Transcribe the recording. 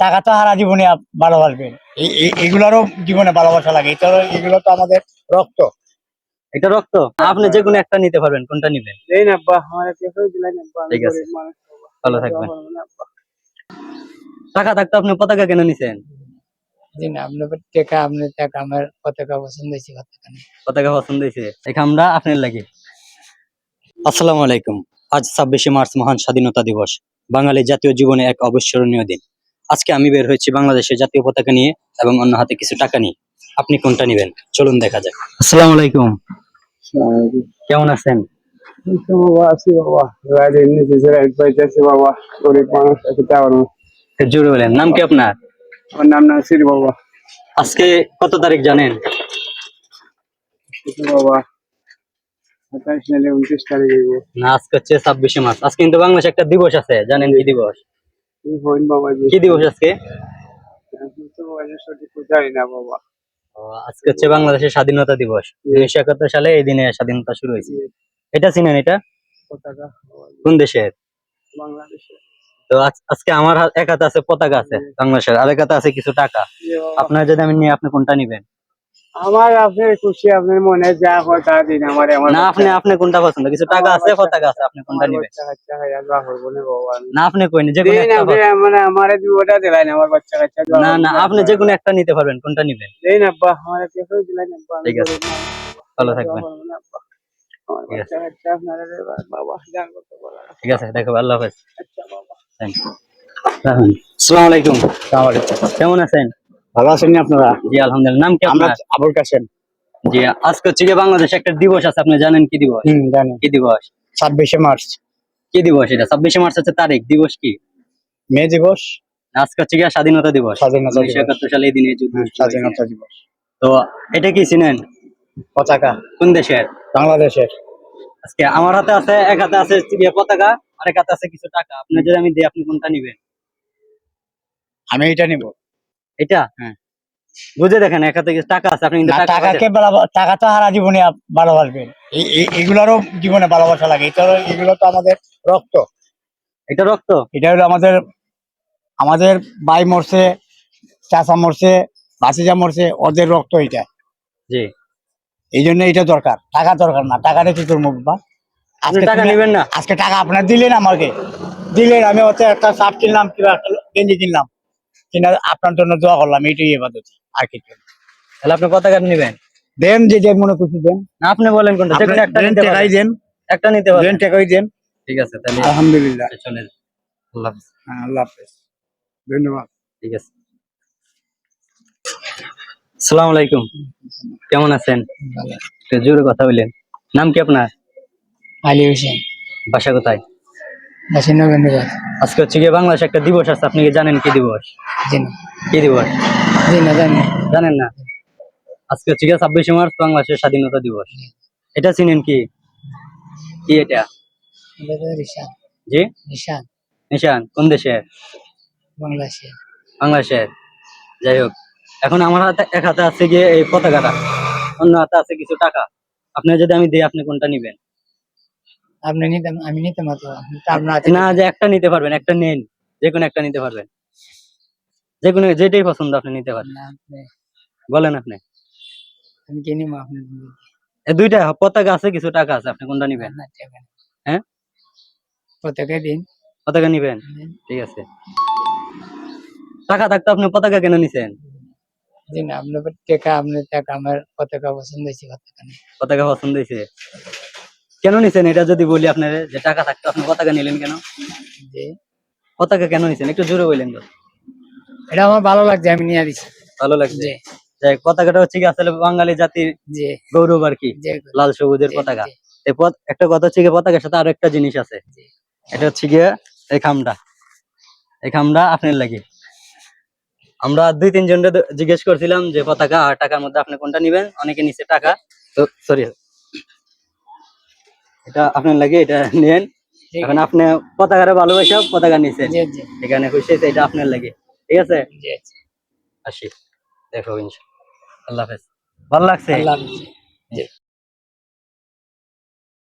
টাকা তো হারা জীবনে ভালোবাসবেন এগুলারও জীবনে ভালোবাসা লাগে। এটা এগুলো তো আমাদের রক্ত। এটা রক্ত? আপনি যে কোনো একটা নিতে পারবেন। কোনটা নিবেন? এই না আব্বা আমার ঠিক আছে। ভালো থাকবেন। টাকা থাকতো আপনি পতাকা কেন নিছেন? জি না আপনার টাকা আপনার টাকা আমার পতাকা পছন্দ হয়েছে পতাকা পতাকা পছন্দ হয়েছে। এই খামটা আপনার লাগে। আসসালামু আলাইকুম। আজ ছাব্বিশে মার্চ মহান স্বাধীনতা দিবস। বাঙালি জাতীয় জীবনে এক অবিস্মরণীয় দিন। আজকে আমি বের হয়েছি বাংলাদেশের জাতীয় পতাকা নিয়ে এবং অন্য হাতে কিছু টাকা নিয়ে। আপনি কোনটা নিবেন? চলুন দেখা যাক। আসসালামু আলাইকুম। কেমন আছেন? জোরে বলেন। নাম কি আপনার? আমার নাম নাসির বাবা। আজকে কত তারিখ জানেন? বাবা। না আজকে হচ্ছে ছাব্বিশে মার্চ। আজকে কিন্তু বাংলাদেশে একটা দিবস আছে। জানেন কি দিবস? হইন বাবা কি দিবস আজকে? হচ্ছে বাংলাদেশের স্বাধীনতা দিবস। উনিশশো একাত্তর সালে এই দিনে স্বাধীনতা শুরু হয়েছে। এটা চিনেন এটা? কোন দেশের? তো আজ- আজকে আমার এক হাতে আছে পতাকা আছে বাংলাদেশের আর এক হাতে আছে কিছু টাকা। আপনার যদি আমি নিয়ে আপনি কোনটা নিবেন? আমার আপনার খুশি আপনার মনে যা হয় তা দিন আমার আমার না আপনি আপনি কোনটা পছন্দ? কিছু টাকা আছে? বাচ্চা- পতাকা আছে? আপনি কোনটা নিবেন? হয় করব না বাবা আমি। না আপনি যে কোনো দিন একটা আপনি মানে আমারে দুটা দিলেন আমার বাচ্চা কাচ্চা না না আপনি যে কোনো একটা নিতে পারবেন কোনটা নিবেন? দিন আব্বা আমার কেউ দিলেন আব্বা ঠিক আছে। ভালো থাকবেন। না ঠিক আছে। দেখো আল্লাহ হাফেজ। আচ্ছা বাবা। থ্যাংক ইউ আসসালামু আলাইকুম। কেমন আছেন? ভালো আছেন আপনারা? জি আলহামদুলিল্লাহ। নাম কি আপনার? আবুল কাসেম জি আজকে হচ্ছে গিয়ে বাংলাদেশে একটা দিবস আছে আপনি জানেন কি দিবস? হম জানি। কি দিবস? ছাব্বিশে মার্চ। কি দিবস এটা? ছাব্বিশে মার্চ হচ্ছে তারিখ দিবস কি? মে দিবস। আজকে হচ্ছে গিয়ে স্বাধীনতা দিবস। স্বাধীনতা উনিশশো একাত্তর সালে এই দিনে স্বাধীনতা দিবস। তো এটা কি চিনেন? পতাকা। কোন দেশের? বাংলাদেশের। আজকে আমার হাতে আছে এক হাতে আছে পতাকা আর এক হাতে আছে কিছু টাকা। আপনি যদি আমি দিই আপনি কোনটা নিবেন? আমি এটা নিব। এটা? হ্যাঁ। বুঝে দেখেন এক কিছু টাকা আছে আপনি টাকা টাকাকে টাকা তো হারা জীবনে ভালোবাসবেন। এগুলারও জীবনে ভালোবাসা লাগে। এটা এগুলো তো আমাদের রক্ত। এটা রক্ত? এটা হলো আমাদের আমাদের ভাই মরছে চাচা মরছে ভাসিজা মরছে ওদের রক্ত এটা। জি। এই জন্য এটা দরকার। টাকা দরকার না। টাকাটা কি করব বাবা আপনি আজকে টাকা নেবেন না। আজকে টাকা আপনার দিলেন আমাকে। দিলেন আমি ওতে একটা শার্ট কিনলাম কিংবা একটা গেঞ্জি কিনলাম। কিনা আপনার জন্য দোয়া করলাম এইটাই এবাদত আর কিছু না। তাহলে আপনি পতাকা নিবেন? দেন যে যে মনে খুশি দেন। না আপনি বলেন কোনটা যে একটা দেন নিতে টাকাই পারেন। দেন। একটা নিতে দেন টাকাই দেন। ঠিক আছে তাহলে আলহামদুলিল্লাহ। চলে যান। আল্লাহ হাফেজ। হ্যাঁ আল্লাহ হাফেজ। ধন্যবাদ। ঠিক আছে। আসসালামু আলাইকুম। কেমন আছেন? জোরে কথা বললেন নাম কি আপনার? আলী হোসেন। বাসা কোথায়? নগেন্দ্রবাদ আজকে হচ্ছে গিয়ে বাংলাদেশে একটা দিবস আছে আপনি কি জানেন কি দিবস? জি না। কি দিবস? জি না জানি জানেন না? আজকে হচ্ছে গিয়ে ছাব্বিশে মার্চ বাংলাদেশের স্বাধীনতা দিবস। এটা চিনেন কি? কি এটা? জি? রিশান নিশান কোন দেশের বাংলাদেশের যাই হোক এখন আমার হাতে এক হাতে আছে গিয়ে এই পতাকাটা অন্য হাতে আছে কিছু টাকা। আপনি যদি আমি দিই আপনি কোনটা নিবেন? আপনি নিতে আমি নিতে না তো আপনি তো আপনার না যে একটা নিতে পারবেন একটা নেন। যে কোনো একটা নিতে পারবেন। যে কোনো যেটাই পছন্দ আপনি নিতে পারবেন আপনি- বলেন আপনি। আমি কিনি মা আপনি দুইটা পতাকা আছে কিছু টাকা আছে আপনি কোনটা নিবেন? হ্যাঁ? পতাকা দিন। পতাকা নিবেন? ঠিক আছে। টাকা থাকতো আপনি পতাকা কেন নিছেন? জি না আপনার টাকা আপনার টাকা আমার পতাকা পছন্দ হয়েছে পতাকা পতাকা পছন্দ হয়েছে? কেন নিছেন? এটা যদি বলি আপনার যে টাকা থাকতো আপনি পতাকা নিলেন কেন? যে? পতাকা কেন নিছেন? একটু জোরে বললেন তো। এটা আমার ভালো লাগছে আমি নিয়ে দিছি ভালো লাগছে? যাই পতাকাটা হচ্ছে কি আসলে বাঙালি জাতির গৌরব আর কি লাল সবুজের পতাকা। একটা কথা হচ্ছে গিয়ে পতাকার সাথে আরও একটা জিনিস আছে। এটা হচ্ছে গিয়ে এই খামটা। এই খামটা আপনার লাগে। আমরা দুই তিন জন জিজ্ঞেস করছিলাম যে পতাকা আর টাকার মধ্যে আপনি কোনটা নিবেন? অনেকে নিচে টাকা। তো সরি এটা আপনার লাগে এটা নেন। এখন আপনি পতাকারে ভালোবাসা পতাকা নিছেন। এখানে খুশি এটা আপনার লাগে। ঠিক আছে? জি আসি দেখো আল্লাহ হাফেজ। ভালো লাগছে? আল্লাহ হাফেজ। জি।